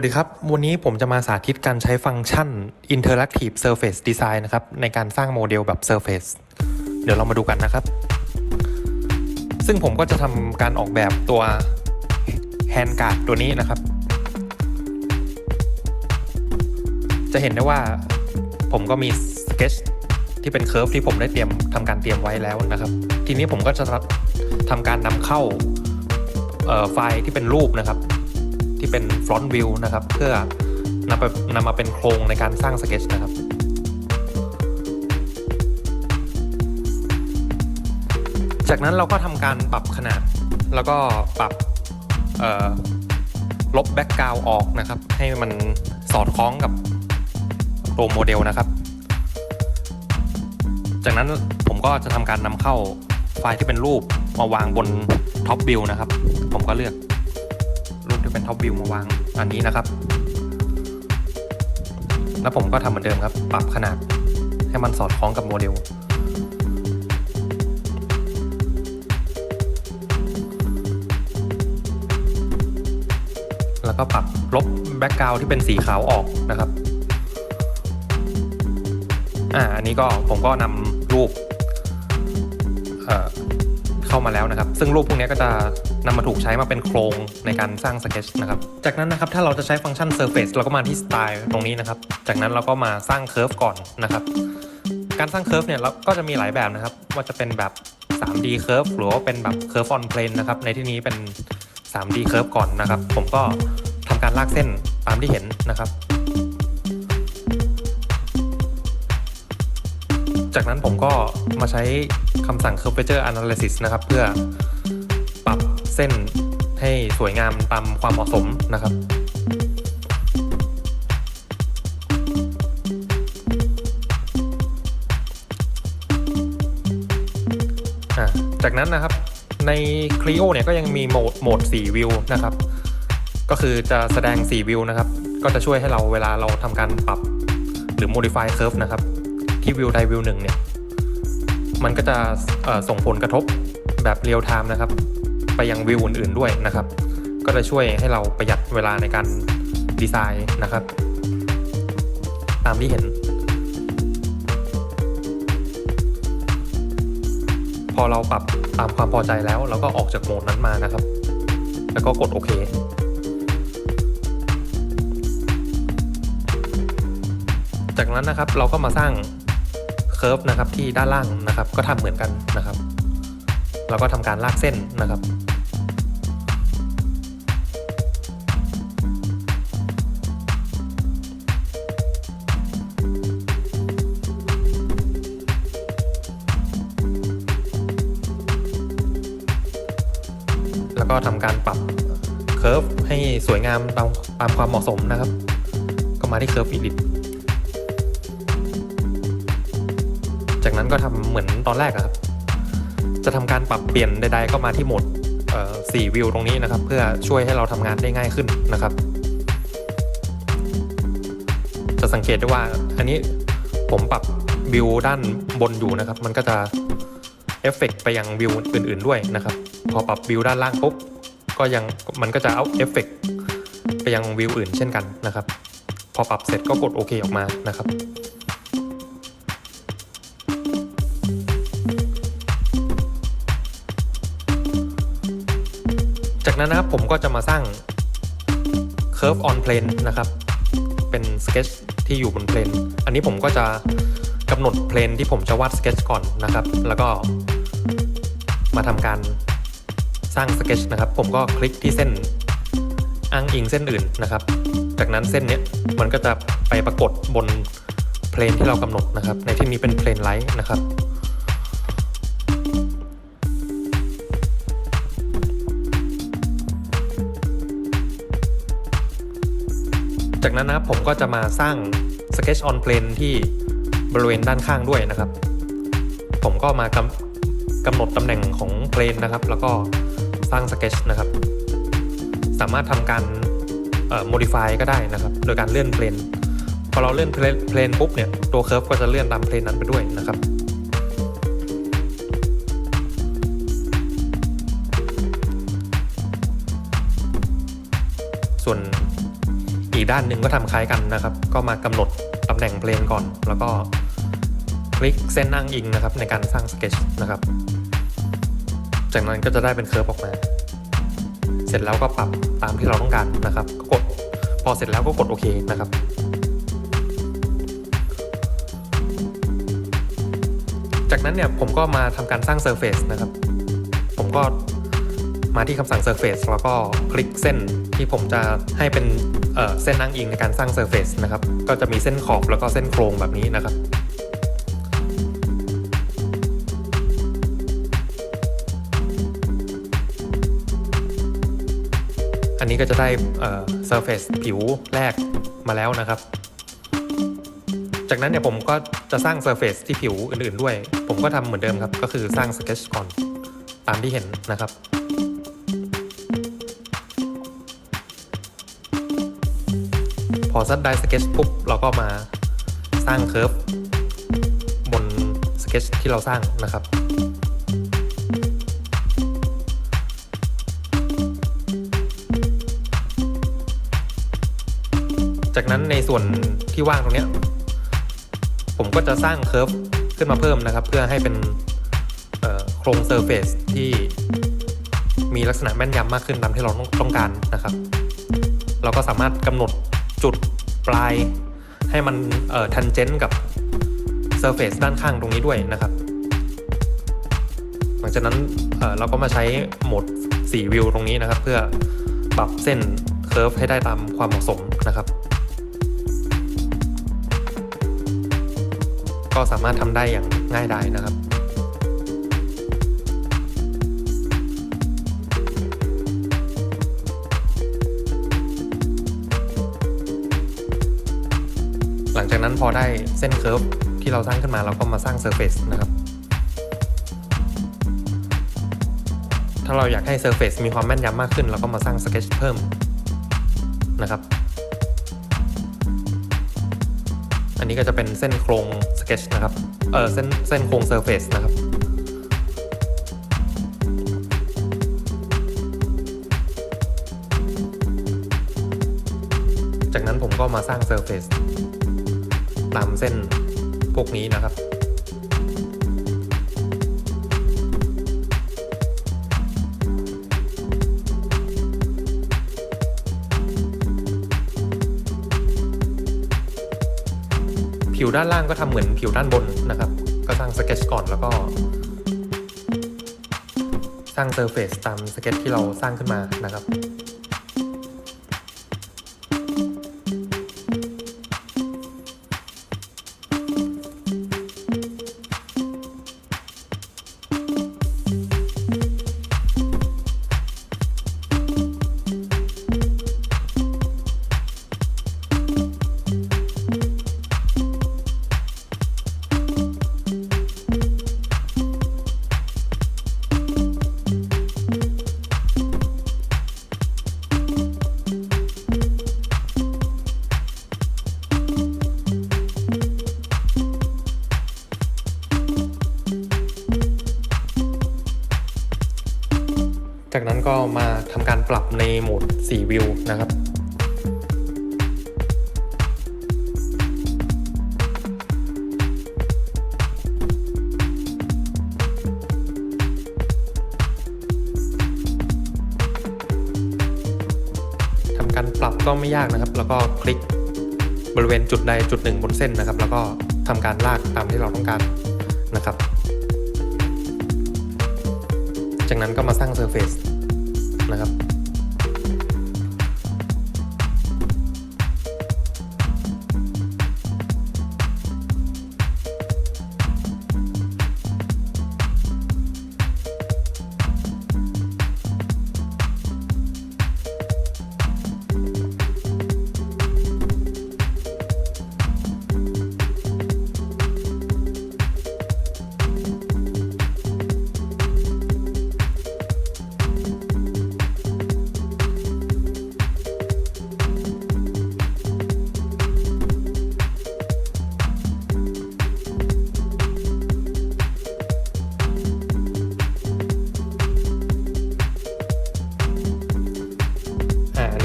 วัสดีครับ วันนี้ผมจะมาสาธิตการใช้ฟังก์ชัน Interactive Surface Design นะครับ ในการสร้างโมเดลแบบ Surface เดี๋ยวเรามาดูกันนะครับ ซึ่งผมก็จะทำการออกแบบตัว Hand Guard ตัวนี้นะครับ จะเห็นได้ว่าผมก็มี Sketch ที่เป็น Curve ที่ผมได้เตรียมทำการเตรียมไว้แล้วนะครับ ทีนี้ผมก็จะทำการนำเข้าไฟล์ที่เป็นรูปนะครับ ที่เป็น front view นะครับ เพื่อนำไปนำมาเป็นโครงในการสร้างสเก็ตนะครับจากนั้นเราก็ทำการปรับขนาด แล้วก็ปรับลบแบ็กกราวออกนะครับ ให้มันสอดคล้องกับตัวโมเดลนะครับ จากนั้นผมก็จะทำการนำเข้าไฟล์ที่เป็นรูปมาวางบนท็อปวิวนะครับ ผมก็เลือก เป็นท็อปวิวมาวางอันนี้นะครับ แล้วผมก็ทำเหมือนเดิมครับ ปรับขนาดให้มันสอดคล้องกับโมเดลแล้วก็ปรับลบแบ็กกราวที่เป็นสีขาวออกนะครับอ่าอันนี้ก็ผมก็นำรูปเเข้ามาแล้วนะครับ ซึ่งรูปพวกนี้ก็จะ นำมาถูกใช้มาเป็นโครงในการสร้างสเก็ตนะครับ จากนั้นนะครับถ้าเราจะใช้ฟังก์ชัน Surface เราก็มาที่ Style ตรงนี้นะครับ จากนั้นเราก็มาสร้าง Curve ก่อนนะครับ การสร้าง Curve เนี่ยเราก็จะมีหลายแบบนะครับ ว่าจะเป็นแบบ 3D Curve หรือว่าเป็นแบบ Curve on Plane นะครับ ในที่นี้เป็น 3D Curve ก่อนนะครับ ผมก็ทำการลากเส้นตามที่เห็นนะครับจากนั้นผมก็มาใช้คำสั่ง curvature analysis นะครับ เพื่อ เส้นให้สวยงามตามความเหมาะสมนะครับจากนั้นนะครับใน Clio เนี่ยก็ยังมีโหมดโหมด4วิวนะครับ ก็คือจะแสดง 4 วิวนะครับ ก็จะช่วยให้เราเวลาเราทำการปรับหรือ modify curve นะครับ ที่วิวใดวิวหนึ่งเนี่ย มันก็จะส่งผลกระทบแบบเรียลไทม์นะครับ ไปยังวิวอื่นๆด้วยนะครับ ก็จะช่วยให้เราประหยัดเวลาในการดีไซน์นะครับ ตามที่เห็น พอเราปรับตามความพอใจแล้ว เราก็ออกจากโหมดนั้นมานะครับ แล้วก็กดโอเคจากนั้นนะครับเราก็มาสร้างเคอร์ฟนะครับที่ด้านล่างนะครับ ก็ทำเหมือนกันนะครับ เราก็ทำการลากเส้นนะครับ ทำการปรับเคอร์ฟให้สวยงามตามตามความเหมาะสมนะครับ ก็มาที่เคอร์ฟอีดิทจากนั้นก็ทำเหมือนตอนแรกอะครับ จะทำการปรับเปลี่ยนใด ๆ ก็มาที่โหมดสี่วิวตรงนี้นะครับ เพื่อช่วยให้เราทำงานได้ง่ายขึ้นนะครับ จะสังเกตได้ว่าอันนี้ผมปรับวิวด้านบนอยู่นะครับ มันก็จะเอฟเฟกไปยังวิวอื่น ๆด้วยนะครับ อปรับวิวด้านล่างปุ๊บก็ยังมันก็จะเอาเอฟเฟกไปยังวิวอื่นเช่นกันนะครับ พอปรับเสร็จก็กดโอเคออกมานะครับจากนั้นนะครับผมก็จะมาสร้าง curve on plane นะครับ เป็น sketch ที่อยู่บน plane อันนี้ผมก็จะกำหนด plane ที่ผมจะวาด sketch ก่อนนะครับ แล้วก็มาทำการ ร้าง sketch นะครับผมก็คลิกที่เส้นอ้างอิงเส้นอื่นนะครับ จากนั้นเส้นนี้มันก็จะไปปรากฏบน plane ที่เรากำหนดนะครับ ในที่นี้เป็น plane light นะครับจากนั้นนะครับผมก็จะมาสร้าง Sketch on Plane ที่บริเวณด้านข้างด้วยนะครับ ผมก็มากำกำหนดตำแหน่งของเพลนนะครับ แล้วก็ สร้าง Sketch นะครับ สามารถทำการ modify ก็ได้นะครับ โดยการเลื่อนเพลนพอเราเลื่อนเพลนปุ๊บเนี่ยตัว curve ก็จะเลื่อนตามเพลนนั้นไปด้วยนะครับส่วนอีกด้านหนึ่งก็ทำคล้ายกันนะครับ ก็มากำหนดตำแหน่งเพลนก่อน แล้วก็คลิกเส้นอ้างอิงนะครับในการสร้างสเก็ตนะครับ จากนั้นก็จะได้เป็นเคอร์ฟออกมา เสร็จแล้วก็ปรับตามที่เราต้องการนะครับ ก็กด พอเสร็จแล้วก็กดโอเคนะครับจากนั้นเนี่ยผมก็มาทำการสร้าง Surface นะครับ ผมก็มาที่คำสั่ง Surface แล้วก็คลิกเส้นที่ผมจะให้เป็นเเส้นอ้างอิงในการสร้าง Surface นะครับ ก็จะมีเส้นขอบแล้วก็เส้นโครงแบบนี้นะครับ นนี้ก็จะได้เอ่อ surface ผิวแรกมาแล้วนะครับ จากนั้นเนี่ยผมก็จะสร้าง surface ที่ผิวอื่นๆด้วย ผมก็ทำเหมือนเดิมครับ ก็คือสร้าง sketch ก่อนตามที่เห็นนะครับพอซัดได้ sketch ปุ๊บเราก็มาสร้าง curve บน sketch ที่เราสร้างนะครับ จากนั้นในส่วนที่ว่างตรงนี้ผมก็จะสร้างเค r ร์ฟขึ้นมาเพิ่มนะครับ เพื่อให้เป็นโครงเซอร์เฟซที่มีลักษณะแม่นยำมากขึ้นตามที่เราต้องการนะครับ เราก็สามารถกำหนดจุดปลายให้มันทันเจนกับเซอร์เฟซด้านข้างตรงนี้ด้วยนะครับ หลังจากนั้นเเราก็มาใช้โหมด4วิวตรงนี้นะครับ เพื่อปรับเส้นเค r ร์ฟให้ได้ตามความเหมาะสมนะครับ ก็สามารถทำได้อย่างง่ายดายนะครับหลังจากนั้นพอได้เส้นเค r ร์ฟที่เราสร้างขึ้นมาเราก็มาสร้างเซอร์เฟซนะครับ ถ้าเราอยากให้เซอร์เฟซมีความแม่นยำมากขึ้น เราก็มาสร้างสเก็ตเพิ่ม อันนี้ก็จะเป็นเส้นโครงสเก็ตนะครับ เออเส้นเส้นโครงเซอร์เฟซนะครับจากนั้นผมก็มาสร้างเซอร์เฟซตามเส้นพวกนี้นะครับ ผิวด้านล่างก็ทำเหมือนผิวด้านบนนะครับ ก็สร้างสเก็ตก่อนแล้วก็ สร้างเซอร์เฟซตามสเก็ตที่เราสร้างขึ้นมานะครับ จากนั้นก็มาทำการปรับในโหมด 4 วิวนะครับทำการปรับก็ไม่ยากนะครับ แล้วก็คลิกบริเวณจุดใดจุดหนึ่งบนเส้นนะครับ แล้วก็ทำการลากตามที่เราต้องการนะครับ จากนั้นก็มาสร้าง Surface นะครับ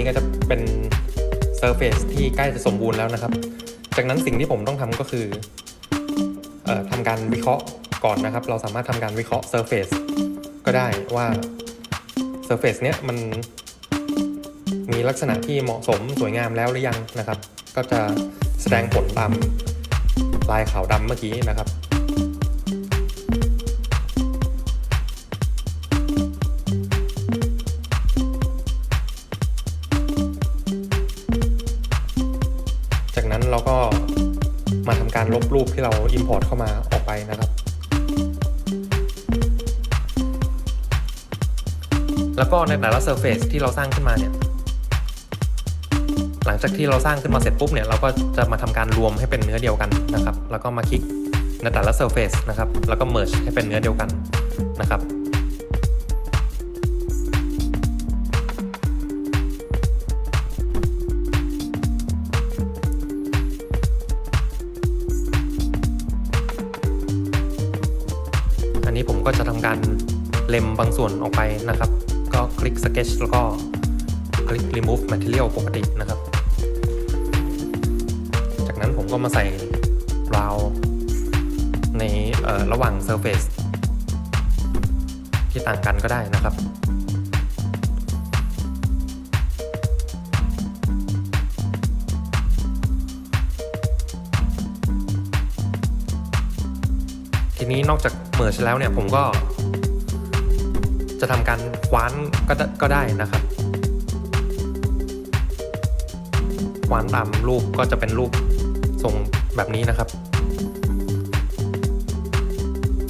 นี้ก็จะเป็น Surface ที่ใกล้จะสมบูรณ์แล้วนะครับ จากนั้นสิ่งที่ผมต้องทำก็คือเออทำการวิเคราะห์ก่อนนะครับ เราสามารถทำการวิเคราะห์ Surface ก็ได้ว่า Surface เนี้ยมันมีลักษณะที่เหมาะสมสวยงามแล้วหรือยังนะครับ ก็จะแสดงผลตามลายขาวดำเมื่อกี้นะครับ ที่เรา Import เข้ามาออกไปนะครับ แล้วก็ในแต่ละ Surface ที่เราสร้างขึ้นมาเนี่ยหลังจากที่เราสร้างขึ้นมาเสร็จปุ๊บเนี่ยเราก็จะมาทำการรวมให้เป็นเนื้อเดียวกันนะครับ แล้วก็มาคลิกในแต่ละ Surface นะครับ แล้วก็ merge ให้เป็นเนื้อเดียวกันนะครับ ก็จะทำการเล็มบางส่วนออกไปนะครับ ก็คลิก sketch แล้วก็คลิก remove material ปกตินะครับ จากนั้นผมก็มาใส่ราวในระหว่าง surface ที่ต่างกันก็ได้นะครับ นี้นอกจากเมิร์ชแล้วเนี่ยผมก็ จะทำการคว้านก็ได้ก็ได้นะครับคว้านตามรูปก็จะเป็นรูปทรงแบบนี้นะครับ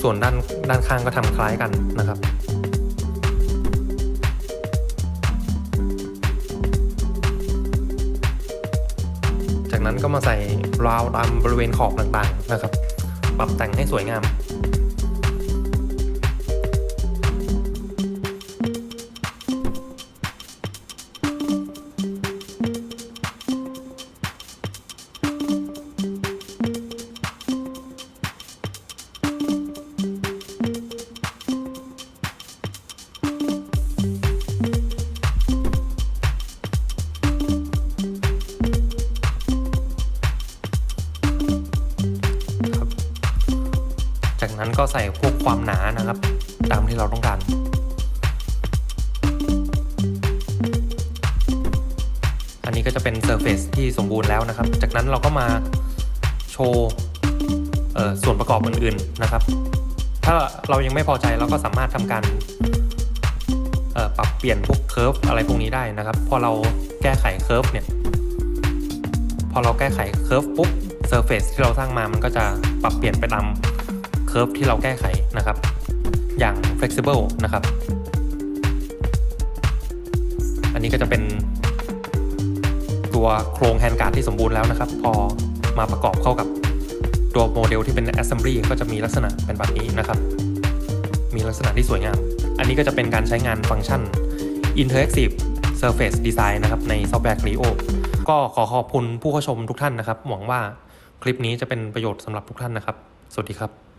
ส่วนด้านด้านข้างก็ทำคล้ายกันนะครับจากนั้นก็มาใส่ราวตามบริเวณขอบต่างๆนะครับ ปรับแต่งให้สวยงาม นั้นก็ใส่พวกความหนานะครับ ตามที่เราต้องการอันนี้ก็จะเป็นเซอร์เฟซที่สมบูรณ์แล้วนะครับ จากนั้นเราก็มาโชว์ส่วนประกอบอื่นๆนะครับ ถ้าเรายังไม่พอใจเราก็สามารถทำการปรับเปลี่ยนพวกเคอร์ฟอะไรพวกนี้ได้นะครับ พอเราแก้ไขเคอร์ฟเนี่ย พอเราแก้ไขเคอร์ฟปุ๊บเซอร์เฟซที่เราสร้างมามันก็จะปรับเปลี่ยนไปตาม เคอร์ฟที่เราแก้ไขนะครับ อย่าง flexible นะครับ อันนี้ก็จะเป็นตัวโครงแฮนด์การ์ดที่สมบูรณ์แล้วนะครับ พอมาประกอบเข้ากับตัวโมเดลที่เป็น assembly ก็จะมีลักษณะเป็นแบบนี้นะครับ มีลักษณะที่สวยงาม อันนี้ก็จะเป็นการใช้งานฟังก์ชัน interactive surface design นะครับในซอฟต์แวร์ Clio ก็ขอขอบคุณผู้เข้าชมทุกท่านนะครับ หวังว่าคลิปนี้จะเป็นประโยชน์สำหรับทุกท่านนะครับ สวัสดีครับ